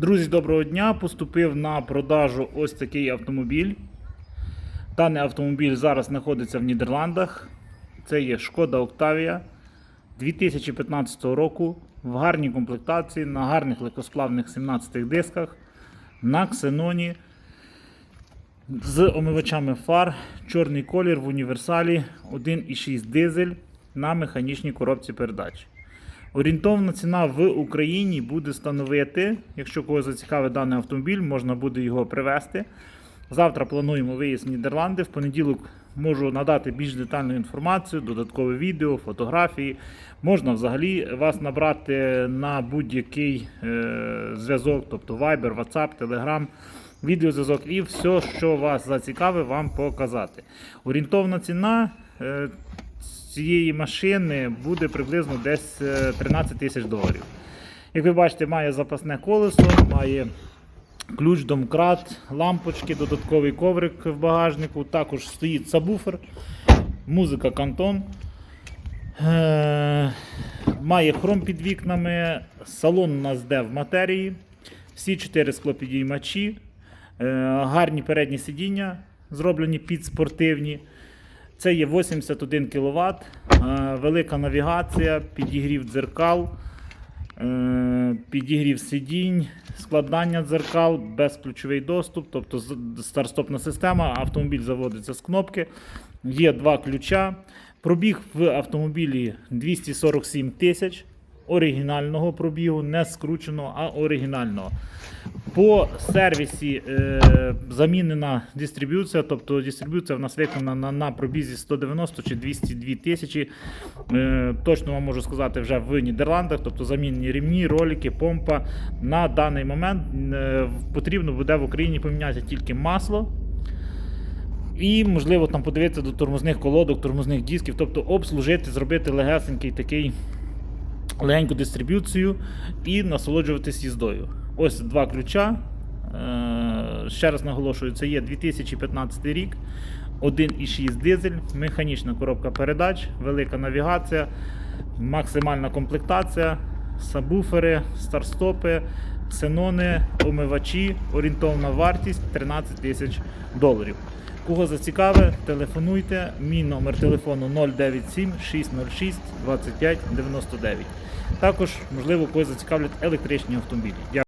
Друзі, доброго дня! Поступив на продажу ось такий автомобіль. Даний автомобіль зараз знаходиться в Нідерландах. Це є Шкода Октавія 2015 року в гарній комплектації, на гарних легкосплавних 17 дисках, на ксеноні з омивачами фар, чорний колір в універсалі 1,6 дизель на механічній коробці передач. Орієнтовна ціна в Україні буде становити, якщо когось зацікавить даний автомобіль, можна буде його привезти. Завтра плануємо виїзд в Нідерланди. В понеділок можу надати більш детальну інформацію, додаткове відео, фотографії. Можна взагалі вас набрати на будь-який е, зв'язок, тобто Viber, WhatsApp, Telegram, відеозв'язок і все, що вас зацікавить, вам показати. Орієнтовна ціна. Е, цієї машини буде приблизно десь е, 13 тисяч доларів. Як ви бачите, має запасне колесо, має ключ, домкрат, лампочки, додатковий коврик в багажнику. Також стоїть сабвуфер, музика кантон. Е, Має хром під вікнами, салон у нас де в матерії, всі чотири склопідіймачі, е, гарні передні сидіння, зроблені під спортивні. Це є 81 кВт, велика навігація, підігрів дзеркал, е, підігрів сидінь, складання дзеркал, безключовий доступ, тобто старт-стопна система, автомобіль заводиться з кнопки. Є два ключа. Пробіг в автомобілі 247 тисяч. Оригінального пробігу, не скрученого, а оригінального. По сервісі е, замінена дистриб'юція, тобто дистриб'юція в нас виконана на пробізі 190 чи 202 тисячі. Е, точно вам можу сказати вже в Нідерландах, тобто замінені рівні, ролики, помпа. На даний момент е, потрібно буде в Україні поміняти тільки масло. І, можливо, там подивитися до тормозних колодок, тормозних дисків, тобто обслужити, зробити легесенький такий легеньку дистриб'юцію і насолоджуватись їздою. Ось два ключа. Е, Ще раз наголошую, це є 2015 рік, 1,6 дизель, механічна коробка передач, велика навігація, максимальна комплектація, сабвуфери, старстопи, ксенони, омивачі, орієнтовна вартість 13 тисяч доларів. Кого зацікавить, телефонуйте. Мій номер телефону 097 606 25 99. Також, можливо, когось зацікавлять електричні автомобілі.